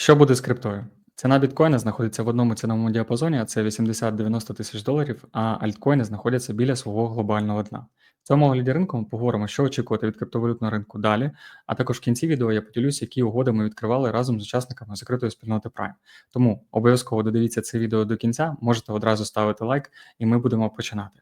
Що буде з криптою? Ціна біткоїна знаходиться в одному ціновому діапазоні, а це 80-90 тисяч доларів, а альткоїни знаходяться біля свого глобального дна. В цьому огляді ринку ми поговоримо, що очікувати від криптовалютного ринку далі. А також в кінці відео я поділюсь, які угоди ми відкривали разом з учасниками закритої спільноти Prime. Тому обов'язково додивіться це відео до кінця, можете одразу ставити лайк, і ми будемо починати.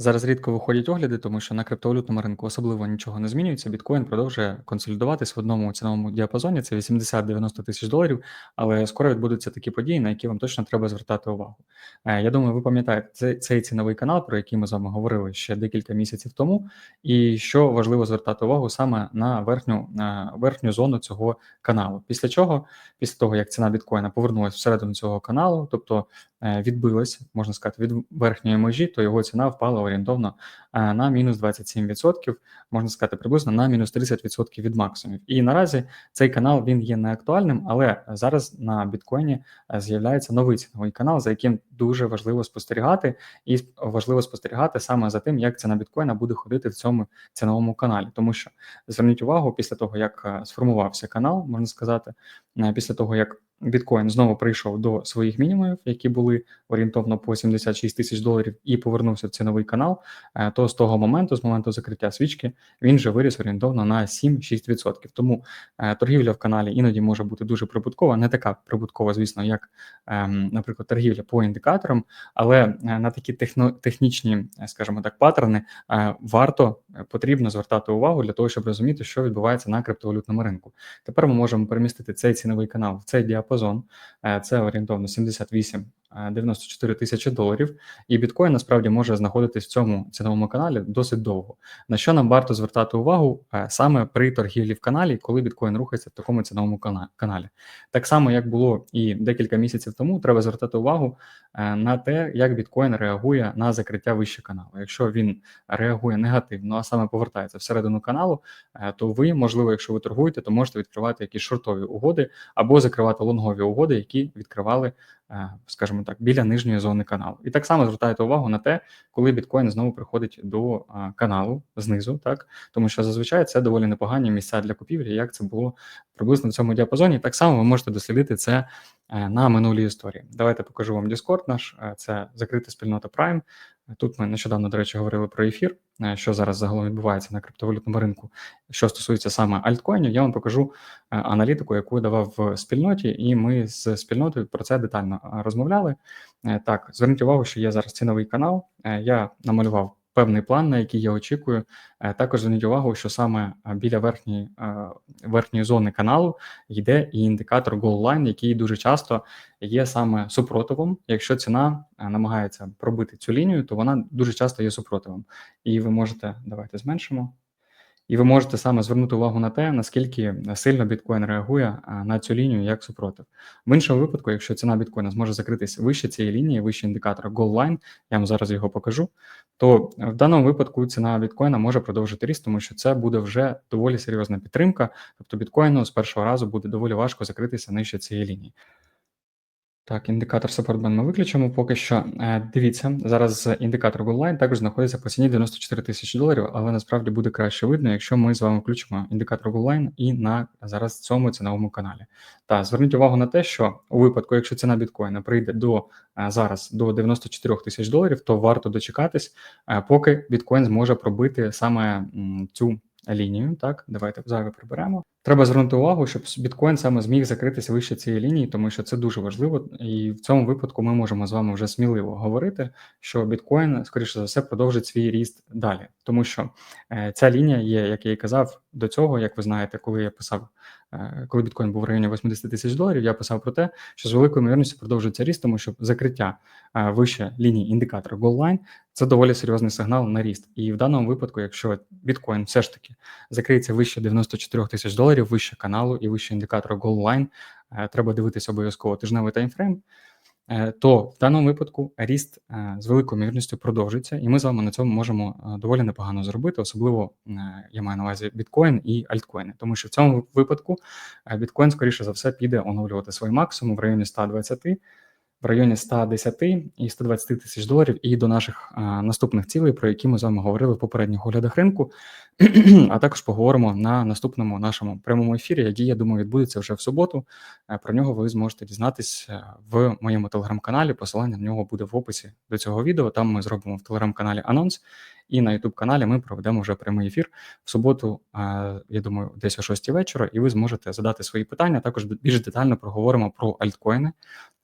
Зараз рідко виходять огляди, тому що на криптовалютному ринку особливо нічого не змінюється. Біткоін продовжує консолідуватись в одному ціновому діапазоні. Це 80-90 тисяч доларів. Але скоро відбудуться такі події, на які вам точно треба звертати увагу. Е, Я думаю, ви пам'ятаєте цей, цей ціновий канал, про який ми з вами говорили ще декілька місяців тому. І що важливо звертати увагу саме на верхню на верхню зону цього каналу. Після чого, після того як ціна біткоїна повернулася всередину цього каналу, тобто е, відбилась, можна сказати, від верхньої межі, то його ціна впала орієнтовно на мінус 27%, можна сказати, приблизно на мінус 30% від максимумів. І наразі цей канал він є не актуальним, але зараз на біткоїні е, з'являється новий ціновий канал, за яким дуже важливо спостерігати, і важливо спостерігати саме за тим, як ціна біткоїна буде ходити в цьому ціновому каналі. Тому що зверніть увагу, після того як е, сформувався канал, можна сказати, е, після того як біткоін знову прийшов до своїх мінімумів, які були орієнтовно по 76 тисяч доларів, і повернувся в ціновий канал, е, то з того моменту, з моменту закриття свічки, він вже виріс орієнтовно на 7-6%. Тому е, торгівля в каналі іноді може бути дуже прибуткова, не така прибуткова, звісно, як, ем, наприклад, торгівля по індикаторам, але е, на такі техно, технічні, скажімо так, паттерни варто потрібно звертати увагу для того, щоб розуміти, що відбувається на криптовалютному ринку. Тепер ми можемо перемістити цей ціновий канал в цей діапазон, це орієнтовно 78 94 тисячі доларів, і біткоін насправді може знаходитись в цьому ціновому каналі досить довго. На що нам варто звертати увагу е, саме при торгівлі в каналі, коли біткоін рухається в такому ціновому каналі. Так само, як було і декілька місяців тому, треба звертати увагу е, на те, як біткоін реагує на закриття вище каналу. Якщо він реагує негативно, а саме повертається всередину каналу, е, то ви, можливо, якщо ви торгуєте, то можете відкривати якісь шортові угоди або закривати лонгові угоди, які відкривали Е, скажімо так, біля нижньої зони каналу. І так само звертайте увагу на те, коли біткоін знову приходить до е, каналу знизу, так тому що зазвичай це доволі непогані місця для купівлі, як це було приблизно в цьому діапазоні. Так само ви можете дослідити це е, на минулій історії. Давайте покажу вам Discord наш, це закрита спільнота Prime. Тут ми нещодавно, до речі, говорили про ефір, е, що зараз загалом відбувається на криптовалютному ринку. Що стосується саме альткоїнів, я вам покажу е, аналітику, яку я давав в спільноті, і ми з спільнотою про це детально е, розмовляли. Так, зверніть увагу, що є зараз ціновий канал. Я намалював певний план, на який я очікую. Е, також зверніть увагу, що саме е, біля верхньої е, верхньої зони каналу йде і індикатор Line, який дуже часто є саме супротивом. Якщо ціна намагається пробити цю лінію, то вона дуже часто є супротивом. І ви можете давайте зменшимо. І ви можете саме звернути увагу на те, наскільки сильно біткоін реагує на цю лінію як супротив. В іншому випадку, якщо ціна біткоїна зможе закритись вище цієї лінії, вище індикатора Goal Line, я вам зараз його покажу, то в даному випадку ціна біткоїна може продовжити ріст, тому що це буде вже доволі серйозна підтримка. Тобто біткоїну з першого разу буде доволі важко закритися нижче цієї лінії. Так, індикатор Support ми виключимо поки що. Е, дивіться, зараз індикатор Goldline також знаходиться по ціні 94 тисячі доларів, але насправді буде краще видно, якщо ми з вами включимо індикатор Goldline і на зараз цьому ціновому каналі. Та зверніть увагу на те, що у випадку, якщо ціна біткоїна прийде до е, зараз до 94 тисяч доларів, то варто дочекатись, е, поки біткоін зможе пробити саме цю лінію. Так, давайте зайве приберемо. Треба звернути увагу, щоб біткоін саме зміг закритися вище цієї лінії, тому що це дуже важливо, і в цьому випадку ми можемо з вами вже сміливо говорити, що біткоін, скоріше за все, продовжить свій ріст далі, тому що е, ця лінія є, як я і казав до цього, як ви знаєте, коли я писав, е, коли біткоін був в районі 80 тисяч доларів, я писав про те, що з великою ймовірністю продовжується ріст, тому що закриття е, вище лінії індикатора Goldline – це доволі серйозний сигнал на ріст. І в даному випадку, якщо біткоін все ж таки закриється вище 94 тисяч доларів доларів, вище каналу і вище індикатора Goal Line, е, треба дивитися обов'язково тижневий таймфрейм, е, то в даному випадку ріст е, з великою мірністю продовжиться, і ми з вами на цьому можемо доволі непогано зробити, особливо я маю на увазі біткоін і альткоїни, тому що в цьому випадку біткоін, скоріше за все, піде оновлювати свій максимум в районі 120 в районі 110 і 120 тисяч доларів, і до наших а, наступних цілей, про які ми з вами говорили в попередніх оглядах ринку. а також поговоримо на наступному нашому прямому ефірі, який, я думаю, відбудеться вже в суботу. Е, Про нього ви зможете дізнатись е, в моєму телеграм-каналі. Посилання на нього буде в описі до цього відео. Там ми зробимо в телеграм-каналі анонс, і на youtube каналі ми проведемо вже прямий ефір в суботу. е, Я думаю, десь о 6 вечора, і ви зможете задати свої питання. Також більш детально проговоримо про альткоїни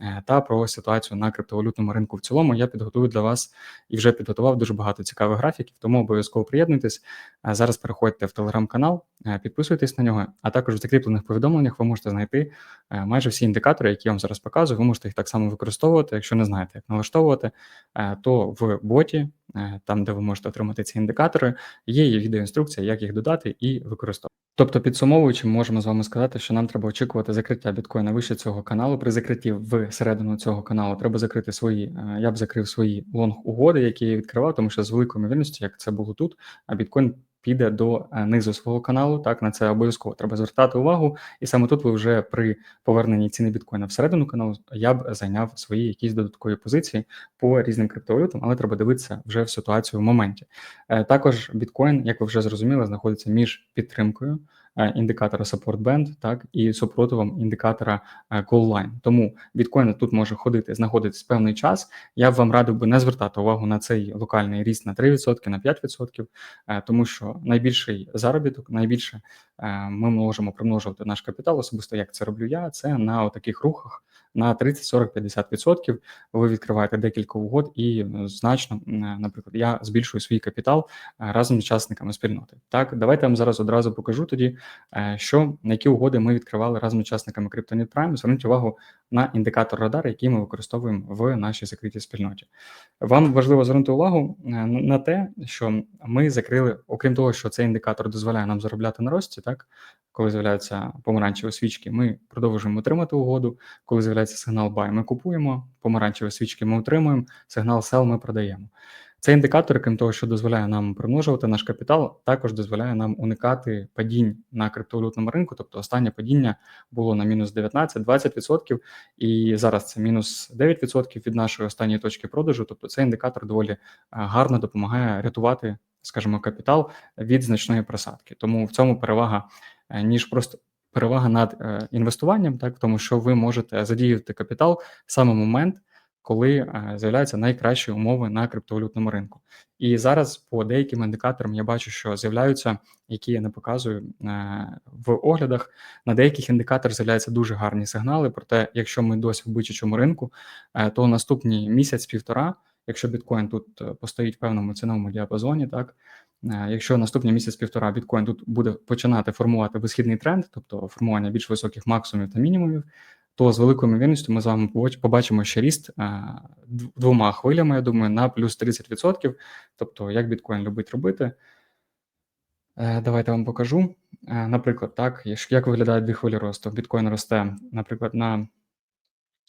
е, та про ситуацію на криптовалютному ринку в цілому. Я підготую для вас і вже підготував дуже багато цікавих графіків, тому обов'язково приєднуйтесь. Е, Зараз переходьте в телеграм-канал, підписуйтесь на нього, а також в закріплених повідомленнях ви можете знайти майже всі індикатори, які я вам зараз показую. Ви можете їх так само використовувати. Якщо не знаєте, як налаштовувати, то в боті, там де ви можете отримати ці індикатори, є відеоінструкція, як їх додати і використовувати. Тобто, підсумовуючи, можемо з вами сказати, що нам треба очікувати закриття біткоїна вище цього каналу. При закритті в середину цього каналу треба закрити свої. е, Я б закрив свої лонг угоди, які я відкривав, тому що з великою ймовірністю, як це було тут, а біткоін піде до е, низу свого каналу. Так на це обов'язково треба звертати увагу. І саме тут ви вже при поверненні ціни біткоїна всередину каналу я б зайняв свої якісь додаткові позиції по різним криптовалютам, але треба дивитися вже в ситуацію в моменті. Е, Також біткоін, як ви вже зрозуміли, знаходиться між підтримкою е, індикатора Support Band, так і супротивом індикатора е, Call Line. Тому біткоін тут може ходити, знаходитись певний час. Я б вам радив би не звертати увагу на цей локальний ріст на 3%, на 5%, е, тому що найбільший заробіток, найбільше е, ми можемо примножувати наш капітал, особисто як це роблю я, це на таких рухах на 30, 40, 50%. Ви відкриваєте декілька угод і е, значно, е, наприклад, я збільшую свій капітал е, разом з учасниками спільноти. Так, давайте я вам зараз одразу покажу тоді, що які угоди ми відкривали разом з учасниками CryptoNet Prime. Зверніть увагу на індикатор радар, який ми використовуємо в нашій закритій спільноті. Вам важливо звернути увагу на те, що ми закрили, окрім того, що цей індикатор дозволяє нам заробляти на рості, так коли з'являються помаранчеві свічки, ми продовжуємо отримати угоду. Коли з'являється сигнал buy, ми купуємо, помаранчеві свічки ми отримуємо, сигнал sell ми продаємо. Цей індикатор, крім того, що дозволяє нам примножувати наш капітал, також дозволяє нам уникати падінь на криптовалютному ринку. Тобто останнє падіння було на мінус 19-20%, і зараз це мінус 9% від нашої останньої точки продажу. Тобто цей індикатор доволі е, гарно допомагає рятувати, скажімо, капітал від значної просадки. Тому в цьому перевага е, ніж просто. Перевага над е, інвестуванням, так тому що ви можете задіяти капітал саме момент, коли е, з'являються найкращі умови на криптовалютному ринку. І зараз по деяким індикаторам я бачу, що з'являються, які я не показую е, в оглядах. На деяких індикаторах з'являються дуже гарні сигнали. Проте, якщо ми досі в бичачому ринку, е, то наступний місяць-півтора, якщо біткоін тут постоїть в певному ціновому діапазоні, так. Якщо наступний місяць-півтора біткоін тут буде починати формувати висхідний тренд, тобто формування більш високих максимумів та мінімумів, то з великою ймовірністю ми з вами побачимо ще ріст е, двома хвилями, я думаю, на плюс 30%. Тобто, як біткоін любить робити. Е, Давайте вам покажу. Е, Наприклад, так, як- виглядають дві хвилі росту. Біткоін росте, наприклад, на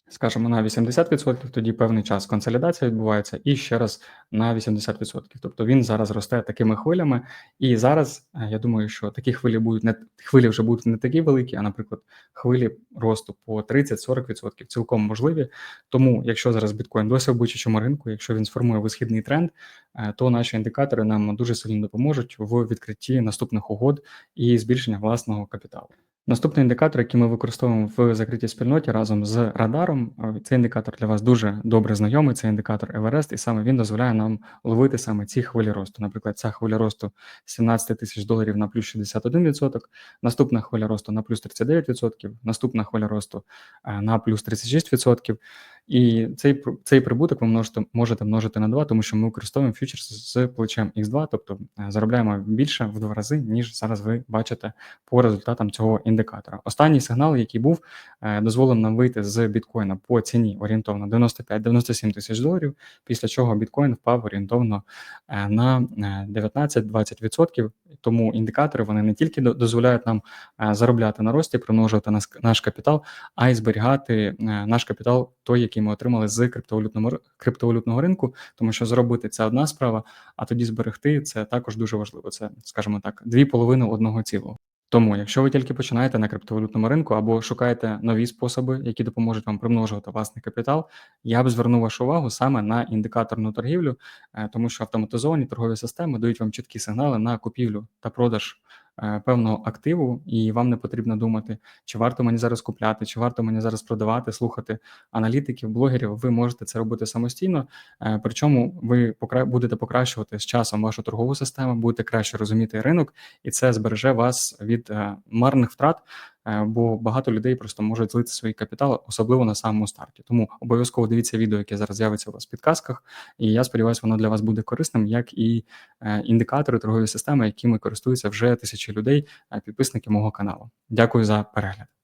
скажімо, на 80%, тоді певний час консолідація відбувається, і ще раз на 80%. Тобто він зараз росте такими хвилями. І зараз е, я думаю, що такі хвилі будуть не хвилі вже будуть не такі великі, а наприклад, хвилі росту по 30-40% цілком можливі. Тому, якщо зараз біткоін досі в бичачому ринку, якщо він сформує висхідний тренд, е, то наші індикатори нам дуже сильно допоможуть в відкритті наступних угод і збільшення власного капіталу. Наступний індикатор, який ми використовуємо в закритій спільноті разом з радаром, е, цей індикатор для вас дуже добре знайомий. Це індикатор Еверест, і саме він дозволяє нам ловити саме ці хвилі росту. Наприклад, ця хвиля росту 17 тисяч доларів на плюс 61%, наступна хвиля росту на плюс 39%, наступна хвиля росту е, на плюс 36%. І цей цей прибуток ви множите, можете множити на 2, тому що ми використовуємо фьючерс з плечем X2, тобто е, заробляємо більше в два рази, ніж зараз ви бачите по результатам цього індикатора. Останній сигнал, який був, е, дозволив нам вийти з біткоїна по ціні орієнтовно 95-97 тисяч доларів, після чого біткоін впав орієнтовно е, на е, 19-20%. Тому індикатори вони не тільки до- дозволяють нам заробляти на рості, примножувати наш, капітал, а й зберігати наш капітал, той, який ми отримали з криптовалютного криптовалютного ринку, тому що зробити це одна справа, а тоді зберегти це також дуже важливо. Це, скажімо так, дві половини одного цілого. Тому, якщо ви тільки починаєте на криптовалютному ринку або шукаєте нові способи, які допоможуть вам примножувати власний капітал, я б звернув вашу увагу саме на індикаторну торгівлю, е, тому що автоматизовані торгові системи дають вам чіткі сигнали на купівлю та продаж певного активу, і вам не потрібно думати, чи варто мені зараз купляти, чи варто мені зараз продавати, слухати аналітиків, блогерів. Ви можете це робити самостійно. е, Причому ви будете покращувати з часом вашу торгову систему, будете краще розуміти ринок, і це збереже вас від е, марних втрат, е, бо багато людей просто можуть злити свій капітал, особливо на самому старті. Тому обов'язково дивіться відео, яке зараз з'явиться у вас в підказках, і я сподіваюся, воно для вас буде корисним, як і е, індикатори торгової системи, якими користуються вже тисячі людей, е, підписники мого каналу. Дякую за перегляд.